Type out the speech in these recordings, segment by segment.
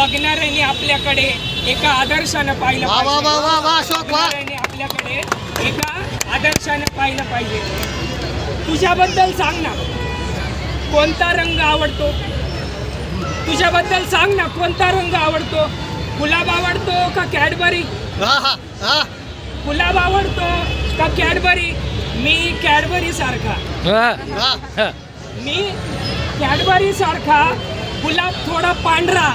बघणाऱ्यांनी आपल्याकडे एका आदर्शानं पाहिलं वा वा पाहिजे वा वा वा अशोक वा. बघणाऱ्यांनी आपल्याकडे एका आदर्शानं पाहिलं पाहिजे. तुझ्याबद्दल सांग ना. कोणता रंग आवडतो? तुझ्याबद्दल सांग ना कोणता रंग आवडतो? गुलाब आवडतो का कॅडबरी? हा हा हा. गुलाब आवडतो का कॅडबरी? मी कॅडबरी सारखा. हा. मी कॅडबरी सारखा गुलाब थोडा पांढरा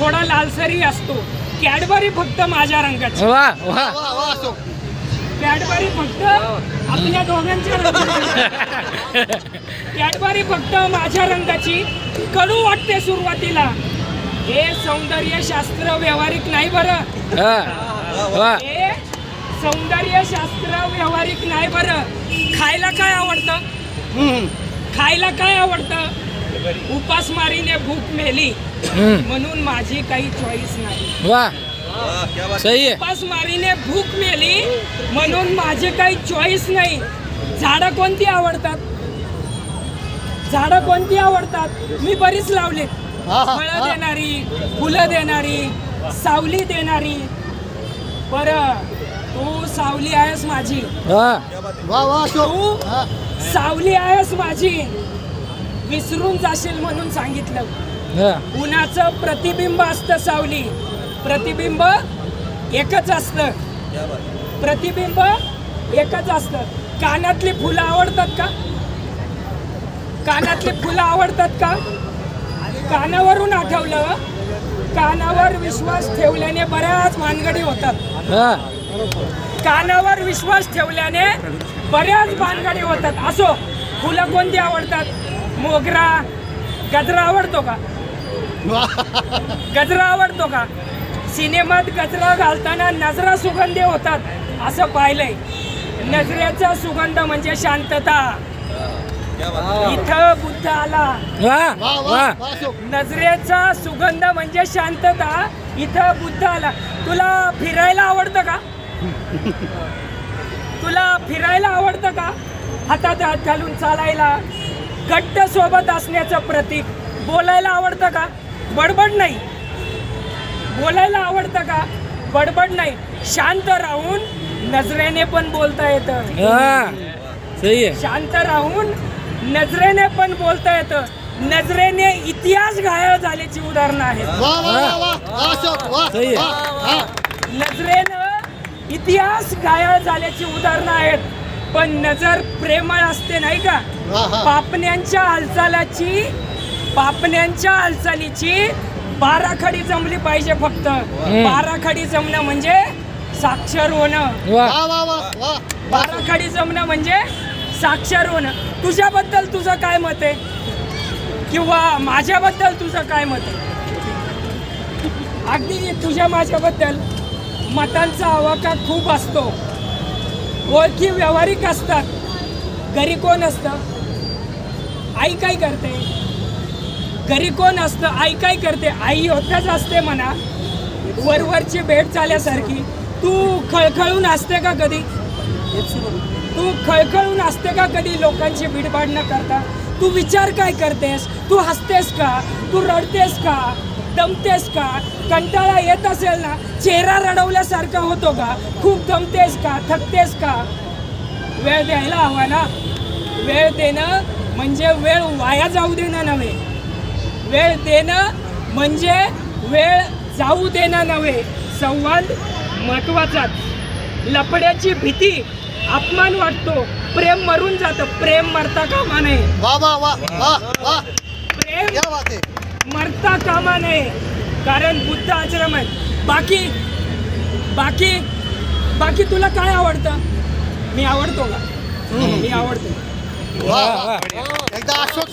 थोडा लालसरी असतो. कॅडबरी फक्त माझ्या रंगाची. वा वा. कॅडबरी फक्त आपल्या दोघांच्या रंगाची. कॅडबरी फक्त माझ्या रंगाची. कडू वाटते सुरुवातीला. हे सौंदर्य शास्त्र व्यावहारिक नाही बरं. हा वा. हे सौंदर्य शास्त्र व्यावहारिक नाही बरं. खायला काय आवडतं? हम्म. खायला काय आवडतं? उपासमारीने भूक मेली. म्हणून माझी काही चॉईस नाही. वा. सही आहे. उपासमारीने भूक मेली म्हणून माझे काही चॉईस नाही. झाडं कोणती आवडतात? झाडं कोणती आवडतात? मी बरीच लावली. फळं. देणारी फुलं देणारी सावली देणारी. बरं तू सावली आहेस माझी. हा. सावली आहेस माझी. विसरून जाशील म्हणून सांगितलं. हा. उन्हाचं प्रतिबिंब असतं सावली. प्रतिबिंब एकच असतं. प्रतिबिंब एकच असतं. कानातली फुलं आवडतात का? कानातली फुलं आवडतात का? कानावरून आठवलं. कानावर विश्वास ठेवल्याने बऱ्याच भानगडी होतात. हा. कानावर विश्वास ठेवल्याने बऱ्याच भानगडी होतात. असो फुलं कोणती आवडतात? मोगरा गजरा आवडतो का? गजरा आवडतो का? सिनेमात गजरा घालताना नजरा सुगंधी होतात असं पाहिलंय. नजरेचा सुगंध म्हणजे शांतता. इथं बुद्ध आला. नजरेचा सुगंध म्हणजे शांतता. इथं बुद्ध आला. तुला फिरायला आवडतं का? तुला फिरायला आवडतं का? हातात हात घालून चालायला? घट्ट सोबत असण्याचं प्रतीक. बोलायला आवडतं का? बडबड नाही. बोलायला आवडतं का? बडबड नाही. शांत राहून नजरेने पण बोलता येतं. हा सही आहे. शांत राहून नजरेने पण बोलता येतं. नजरेने इतिहास घायल झाल्याची उदाहरणं आहेत. हा. नजरेनं इतिहास घायल झाल्याची उदाहरणं आहेत. पण नजर प्रेमळ असते नाही का? पापण्यांच्या हालचालाची पापण्यांच्या हालचालीची बाराखडी जमली पाहिजे फक्त. बाराखडी जमणं म्हणजे साक्षर होणं. वा. वा वा वा वा. बाराखडी जमणं म्हणजे साक्षर होणं. तुझ्याबद्दल तुझं काय मत आहे? किंवा माझ्याबद्दल तुझं काय मत आहे? अगदी तुझ्या माझ्याबद्दल मतांचा आवाका खूप असतो. ओळखी व्यावहारिक असतात. घरी कोण असतं? आई काय करते? घरी कोण असतं? आई काय करते? आई होत्याच असते म्हणा. वरवरची भेट झाल्यासारखी. तू खळखळून असते का कधी? तू खळखळून असते का कधी लोकांची भीडभाड न करता? तू विचार काय करतेस? तू हसतेस का? तू रडतेस का? दमतेस का? कंटाळा येत असेल ना? चेहरा रडवल्यासारखा होतो का? खूप दमतेस का? थकतेस का? वेळ द्यायला हवा ना? वेळ देणं म्हणजे वेळ वाया जाऊ देणं नव्हे. वेळ देणं म्हणजे वेळ जाऊ देणं नव्हे. संवाद महत्वाचाच लपड्याची भीती अपमान वाटतो. प्रेम मरून जातं. प्रेम मरता कामा नये. प्रेम मरता कामा नये. कारण बुद्ध आश्रम आहे. बाकी बाकी बाकी तुला काय आवडतं? मी आवडतो का? मी आवडतो. एकदा अशोक